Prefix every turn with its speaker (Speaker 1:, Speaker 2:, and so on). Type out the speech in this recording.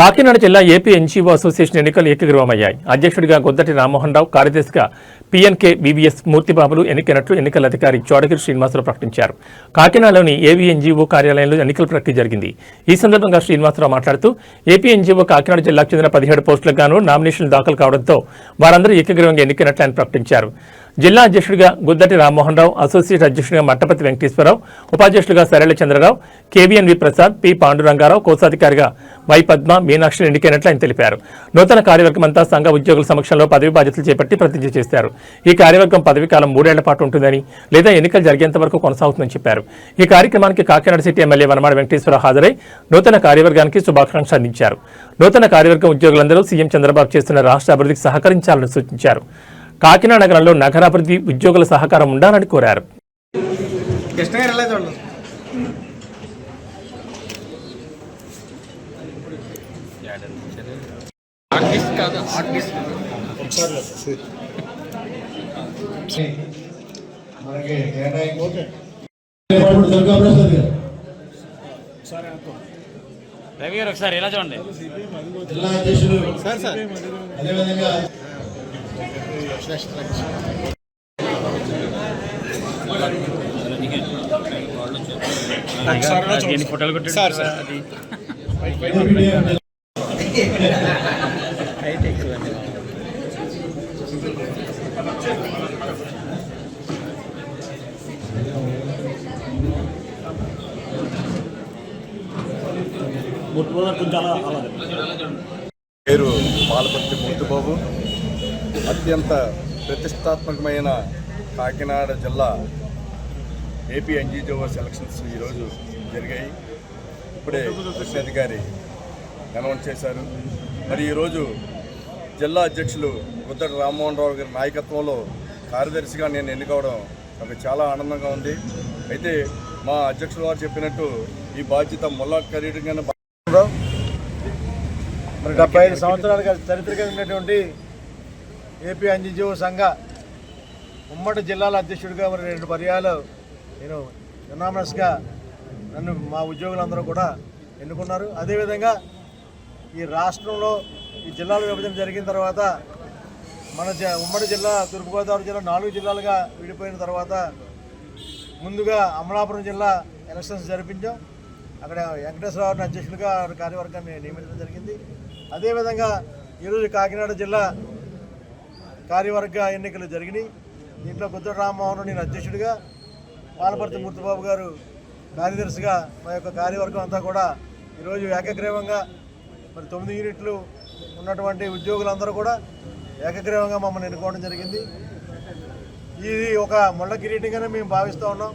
Speaker 1: కాకినాడ జిల్లా AP NGO association ఎన్నికలు ఏకగ్రీవమయ్యాయి. అధ్యక్షుడిగా గొద్దటి రామ్మోహన్ రావు కార్యదర్శిగా పీఎన్కే బీబీఎస్ మూర్తిబాబులు ఎన్నికైనట్లు ఎన్నికల అధికారి చోడగిరి శ్రీనివాసరావు ప్రకటించారు. కాకినాడలోని ఏవీ ఎన్జీఓ కార్యాలయంలో ఎన్నికల ప్రక్రియ జరిగింది. ఈ సందర్భంగా శ్రీనివాసరావు మాట్లాడుతూ ఏపీ ఎన్జీఓ కాకినాడ జిల్లాకు చెందిన పదిహేడు పోస్టులకు గాను నామినేషన్లు దాఖలు కావడంతో వారందరూ ఏకగ్రీవంగా ఎన్నికైనట్లు ఆయన ప్రకటించారు. జిల్లా అధ్యక్షుడిగా గుద్దటి రామ్మోహన్ రావు అసోసియేట్ అధ్యక్షుడిగా మట్టపతి వెంకటేశ్వరరావు ఉపాధ్యక్షుడిగా సరళ చంద్రరావు కేవీఎన్వి ప్రసాద్ పి పాండురంగారావు కోశాధికారిగా వై పద్మ మీనాక్షి ఎన్నికైనట్లు ఆయన తెలిపారు. నూతన కార్యవర్గం అంతా సంఘ ఉద్యోగుల సమక్షంలో పదవి బాధ్యతలు చేపట్టి ప్రతిజ్ఞ చేశారు. ఈ కార్యవర్గం పదవి కాలం మూడేళ్ళ పాటు ఉంటుందని లేదా ఎన్నికలు జరిగేంత వరకు కొనసాగుతుందని చెప్పారు. ఈ కార్యక్రమానికి కాకినాడ సిటీ ఎమ్మెల్యే వనమాడ వెంకటేశ్వరరావు హాజరై నూతన కార్యవర్గానికి శుభాకాంక్షలు అందించారు. నూతన కార్యవర్గం ఉద్యోగులందరూ సీఎం చంద్రబాబు చేస్తున్న రాష్ట్ర అభివృద్ధికి సహకరించాలని సూచించారు. కాకినాడ నగరంలో నగరాభివృద్ధి ఉద్యోగుల సహకారం ఉండాలని కోరారు.
Speaker 2: ఎలా
Speaker 3: మనకి కేటాయింపు
Speaker 4: రవి గారు ఒకసారి ఇలా చూడండి.
Speaker 3: జిల్లా సార్. అదేవిధంగా
Speaker 4: ఫోటోలు కొట్టాడు సార్ సార్ అది
Speaker 5: పేరు పాలపర్తి మూర్తిబాబు. అత్యంత ప్రతిష్టాత్మకమైన కాకినాడ జిల్లా ఏపీ ఎన్జీఓ సెలక్షన్స్ ఈరోజు జరిగాయి. ఇప్పుడే అధికారి అనౌన్స్ చేశారు. మరి ఈరోజు జిల్లా అధ్యక్షులు గుద్దటి రామ్మోహన్ రావు గారి నాయకత్వంలో కార్యదర్శిగా నేను ఎన్నుకోవడం నాకు చాలా ఆనందంగా ఉంది. అయితే మా అధ్యక్షుల వారు చెప్పినట్టు ఈ బాధ్యత ముల్లా కరీడంగానే
Speaker 2: మరి డెబ్బై ఐదు సంవత్సరాలుగా చరిత్ర కలిగినటువంటి ఏపీ అంజీజీఓ సంఘ ఉమ్మడి జిల్లాల అధ్యక్షుడిగా మరి రెండు పర్యాలు నేను యునామస్గా నన్ను మా ఉద్యోగులందరూ కూడా ఎన్నుకున్నారు. అదేవిధంగా ఈ రాష్ట్రంలో ఈ జిల్లాల విభజన జరిగిన తర్వాత మన ఉమ్మడి జిల్లా తూర్పుగోదావరి జిల్లా నాలుగు జిల్లాలుగా విడిపోయిన తర్వాత ముందుగా అమలాపురం జిల్లా ఎలక్షన్స్ జరిపించాం. అక్కడ వెంకటేశ్వరరావు అధ్యక్షుడిగా కార్యవర్గాన్ని నియమించడం జరిగింది. అదేవిధంగా ఈరోజు కాకినాడ జిల్లా కార్యవర్గ ఎన్నికలు జరిగినాయి. దీంట్లో బుద్ధుడు రామ్మోహన్ నేను అధ్యక్షుడిగా పాలపర్తి మూర్తిబాబు గారు కార్యదర్శిగా మా యొక్క కార్యవర్గం అంతా కూడా ఈరోజు ఏకగ్రీవంగా మరి తొమ్మిది యూనిట్లు ఉన్నటువంటి ఉద్యోగులందరూ కూడా ఏకగ్రీవంగా మమ్మల్ని ఎన్నుకోవడం జరిగింది. ఇది ఒక ముళ్ళ కిరీటంగానే మేము భావిస్తూ ఉన్నాం.